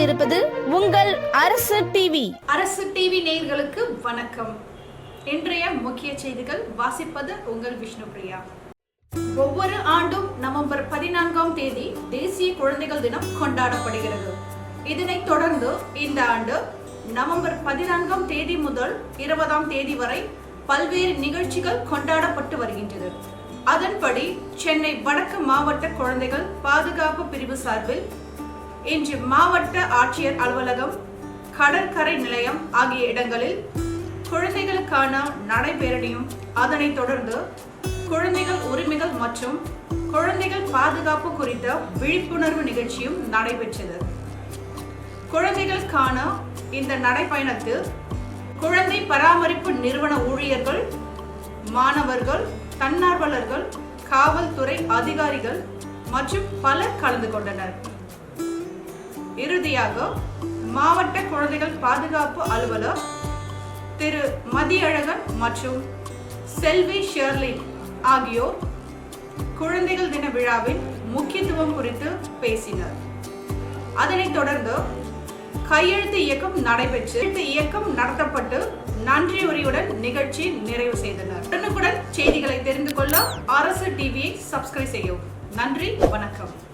கொண்டிருப்பது உங்கள் அரசு டிவி அரசு டிவி நேயர்களுக்கு வணக்கம். இன்றைய முக்கிய செய்திகள் வாசிப்பது உங்கள் விஷ்ணுபிரியா. ஒவ்வொரு ஆண்டும் நவம்பர் பதினான்காம் தேதி தேசிய குழந்தைகள் தினம் கொண்டாடப்படுகிறது. இதனைத் தொடர்ந்து இந்த ஆண்டு நவம்பர் பதினான்காம் தேதி முதல் இருபதாம் தேதி வரை பல்வேறு நிகழ்ச்சிகள் கொண்டாடப்பட்டு வருகின்றது. அதன்படி சென்னை வடக்கு மாவட்ட குழந்தைகள் பாதுகாப்பு பிரிவு சார்பில் இன்று மாவட்ட ஆட்சியர் அலுவலகம் கடற்கரை நிலையம் ஆகிய இடங்களில் குழந்தைகளுக்கான நடைபேரணியும் அதனைத் தொடர்ந்து குழந்தைகள் உரிமைகள் மற்றும் குழந்தைகள் பாதுகாப்பு குறித்த விழிப்புணர்வு நிகழ்ச்சியும் நடைபெற்றது. குழந்தைகளுக்கான இந்த நடைப்பயணத்தில் குழந்தை பராமரிப்பு நிறுவன ஊழியர்கள் மாணவர்கள் தன்னார்வலர்கள் காவல்துறை அதிகாரிகள் மற்றும் பலர் கலந்து கொண்டனர். இறுதியாக மாவட்ட குழந்தைகள் பாதுகாப்பு அலுவலர் திரு மதியழகன் மற்றும் செல்வி ஷெர்லின் ஆகியோர் குழந்தைகள் தின விழாவின் முக்கியத்துவம் குறித்து பேசினர். அதனைத் தொடர்ந்து கையெழுத்து இயக்கம் நடைபெற்று இயக்கம் நடத்தப்பட்டு நன்றியுரையுடன் நிகழ்ச்சி நிறைவு செய்தனர். உடனுக்குடன் செய்திகளை தெரிந்து கொள்ள அரசு டிவியை சப்ஸ்கிரைப் செய்யவும். நன்றி வணக்கம்.